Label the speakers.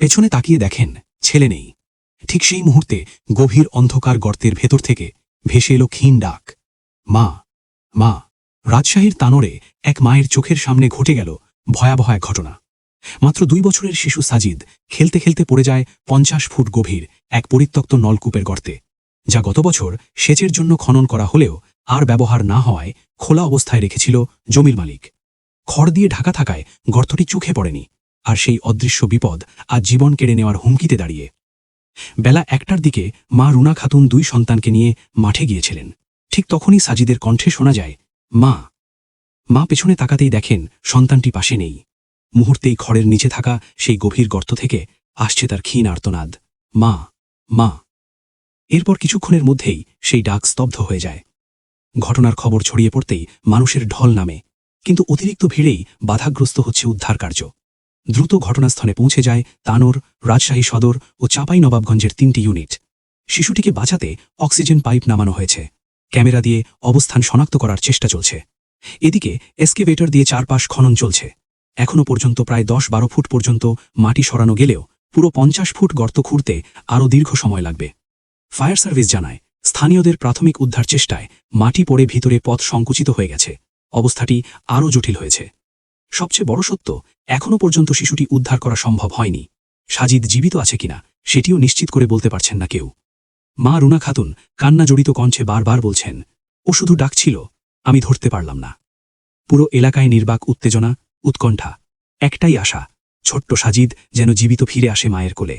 Speaker 1: পেছনে তাকিয়ে দেখেন, ছেলে নেই। ঠিক সেই মুহূর্তে গভীর অন্ধকার গর্তের ভেতর থেকে ভেসে এলো ক্ষীণ ডাক। মা মা, রাজশাহীর তানোরে এক মায়ের চোখের সামনে ঘটে গেল ভয়াবহ এক ঘটনা। মাত্র দুই বছরের শিশু সাজিদ খেলতে খেলতে পড়ে যায় পঞ্চাশ ফুট গভীর এক পরিত্যক্ত নলকূপের গর্তে, যা গত বছর সেচের জন্য খনন করা হলেও আর ব্যবহার না হওয়ায় খোলা অবস্থায় রেখেছিল জমির মালিক। খড় দিয়ে ঢাকা থাকায় গর্তটি চোখে পড়েনি। আর সেই অদৃশ্য বিপদ আজ জীবন কেড়ে নেওয়ার হুমকিতে দাঁড়িয়ে। বেলা একটার দিকে মা রুনা খাতুন দুই সন্তানকে নিয়ে মাঠে গিয়েছিলেন। ঠিক তখনই সাজিদের কণ্ঠে শোনা যায়, মা। মা পেছনে তাকাতেই দেখেন সন্তানটি পাশে নেই। মুহূর্তেই খড়ের নিচে থাকা সেই গভীর গর্ত থেকে আসছে তার ক্ষীণ আর্তনাদ, মা মা। এরপর কিছুক্ষণের মধ্যেই সেই ডাক স্তব্ধ হয়ে যায়। ঘটনার খবর ছড়িয়ে পড়তেই মানুষের ঢল নামে, কিন্তু অতিরিক্ত ভিড়েই বাধাগ্রস্ত হচ্ছে উদ্ধার কার্য দ্রুত ঘটনাস্থলে পৌঁছে যায় তানোর রাজশাহী সদর ও চাপাই নবাবগঞ্জের তিনটি ইউনিট। শিশুটিকে বাঁচাতে অক্সিজেন পাইপ নামানো হয়েছে। ক্যামেরা দিয়ে অবস্থান শনাক্ত করার চেষ্টা চলছে। এদিকে এসকেভেটর দিয়ে চারপাশ খনন চলছে। এখনও পর্যন্ত প্রায় দশ বারো ফুট পর্যন্ত মাটি সরানো গেলেও পুরো পঞ্চাশ ফুট গর্ত খুঁড়তে আরও দীর্ঘ সময় লাগবে। ফায়ার সার্ভিস জানায়, স্থানীয়দের প্রাথমিক উদ্ধার চেষ্টায় মাটি পড়ে ভিতরে পথ সংকুচিত হয়ে গেছে। অবস্থাটি আরও জটিল হয়েছে। সবচেয়ে বড় সত্য, এখনও পর্যন্ত শিশুটি উদ্ধার করা সম্ভব হয়নি। সাজিদ জীবিত আছে কিনা, সেটিও নিশ্চিত করে বলতে পারছেন না কেউ। মা রুনা খাতুন কান্না জড়িত কণ্ঠে বারবার বলছেন, ও শুধু ডাকছিল, আমি ধরতে পারলাম না। পুরো এলাকায় নির্বাক উত্তেজনা, উৎকণ্ঠা, একটাই আশা, ছোট্ট সাজিদ যেন জীবিত ফিরে আসে মায়ের কোলে।